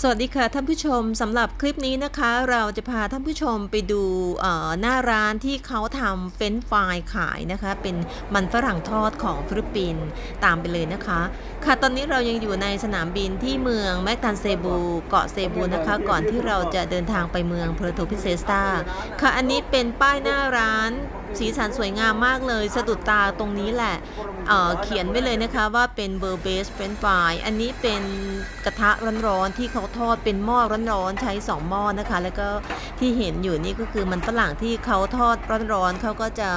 สวัสดีค่ะท่านผู้ชมสำหรับคลิปนี้นะคะ เราจะพาท่านผู้ชมไปดูหน้าร้านที่เขาทำเฟรนฟรายขายนะคะ เป็นมันฝรั่งทอดของฟิลิปปินส์ตามไปเลยนะคะ ค่ะตอนนี้เรายังอยู่ในสนามบินที่เมืองแมกตันเซบู เกาะเซบูนะคะ ก่อนที่เราจะเดินทางไปเมืองเพอร์โตพิเซสตาค่ะอันนี้เป็นป้ายหน้าร้าน สีสันสวยงามมากเลย สะดุดตาตรงนี้แหละเเขียนไว้เลยนะคะว่าเป็นเบอร์เบสเฟรนฟรายอันนี้เป็นกระทะร้อนๆที่เขาทอดเป็นหม้อร้อนๆใช้ 2 หม้อนะคะ แล้วก็ที่เห็นอยู่นี่ก็คือมันฝรั่งที่เขาทอดร้อนๆเขาก็จะ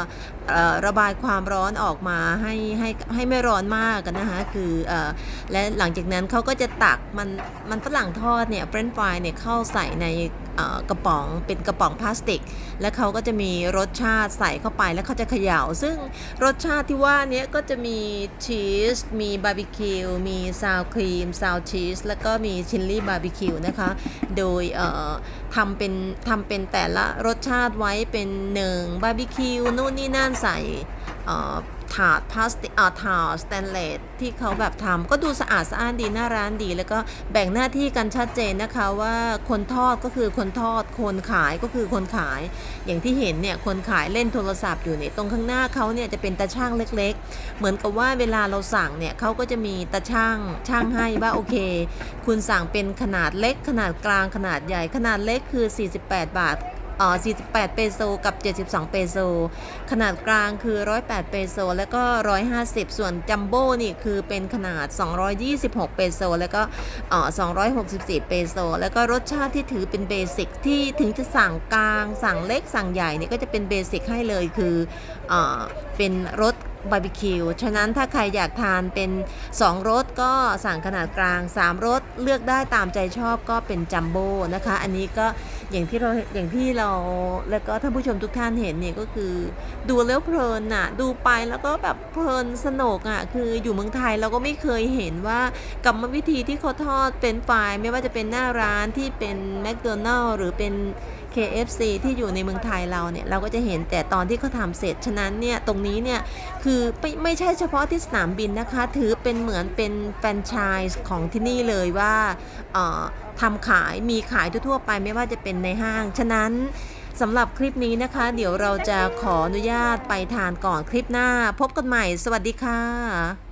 ระบายความร้อนออกมาให้ให้ให้ไม่ร้อนมากกันนะคะคืออและหลังจากนั้นเขาก็จะตักมันมันฝรั่งทอดเนี่ยเฟรนฟรายเนี่ยเข้าใส่ในกระป๋องเป็นกระป๋องพลาสติก แล้วเขาก็จะมีรสชาติใส่เข้าไปแล้วเขาจะเขย่า ซึ่งรสชาติที่ว่านี้ก็จะมีชีสมีบาร์บีคิวมีซาวครีมซาวชีสแล้วก็มีชิลลี่บาร์บีคิวนะคะ โดยทำเป็นทำเป็นแต่ละรสชาติไว้เป็นหนึ่งบาร์บีคิวนู่นนี่นั่นใส่ ถาดพลาสติกอ่าถาดสแตนเลสที่เขาแบบทำก็ดูสะอาดสะอ้านดีหน้าร้านดี แล้วก็แบ่งหน้าที่กันชัดเจนนะคะว่าคนทอดก็คือคนทอด คนขายก็คือคนขาย อย่างที่เห็นเนี่ยคนขายเล่นโทรศัพท์อยู่เนี่ยตรงข้างหน้าเขาเนี่ยจะเป็นตาช่างเล็ก ๆ เหมือนกับว่าเวลาเราสั่งเนี่ยเขาก็จะมีตาช่างช่างให้ว่าโอเค คุณสั่งเป็นขนาดเล็กขนาดกลางขนาดใหญ่ขนาดเล็กคือ 48 บาท อ๋อ48 เปโซกับ 72 เปโซ ขนาดกลางคือ 108 เปโซ แล้วก็ 150 ส่วนจัมโบ้นี่คือเป็นขนาด 226 เปโซ แล้วก็อ๋อ264 เปโซ แล้วก็รสชาติที่ถือเป็นเบสิกที่ถึงจะสั่งกลาง สั่งเล็กสั่งใหญ่เนี่ยก็จะเป็นเบสิกให้เลยคืออ่อเป็นรส บาร์บีคิว ฉะนั้นถ้าใครอยากทานเป็น 2 รสก็สั่งขนาดกลาง 3 รสเลือกได้ตามใจชอบก็เป็นจัมโบ้นะคะ อันนี้ก็อย่างที่เราอย่างที่เราแล้วก็ท่านผู้ชมทุกท่านเห็นเนี่ยก็คือ ดูแล้วเพลินน่ะดูไปแล้วก็แบบเพลินสนุกอะคืออยู่เมืองไทยเราก็ไม่เคยเห็นว่ากรรมวิธีที่เขาทอดเป็นไฟไม่ว่าจะเป็นหน้าร้านที่เป็นแมคโดนัลล์หรือเป็น KFC ที่อยู่ในเมืองไทยเราเนี่ยเราก็จะเห็นแต่ตอนที่เขาทำเสร็จ ฉะนั้นเนี่ยตรงนี้เนี่ยคือไม่ไม่ใช่เฉพาะที่สนามบินนะคะ ถือเป็นเหมือนเป็นแฟรนไชส์ของที่นี่เลยว่าทำขายมีขายทั่วไปไม่ว่าจะเป็นในห้าง ฉะนั้นสำหรับคลิปนี้นะคะ เดี๋ยวเราจะขออนุญาตไปทานก่อนคลิปหน้า พบกันใหม่ สวัสดีค่ะ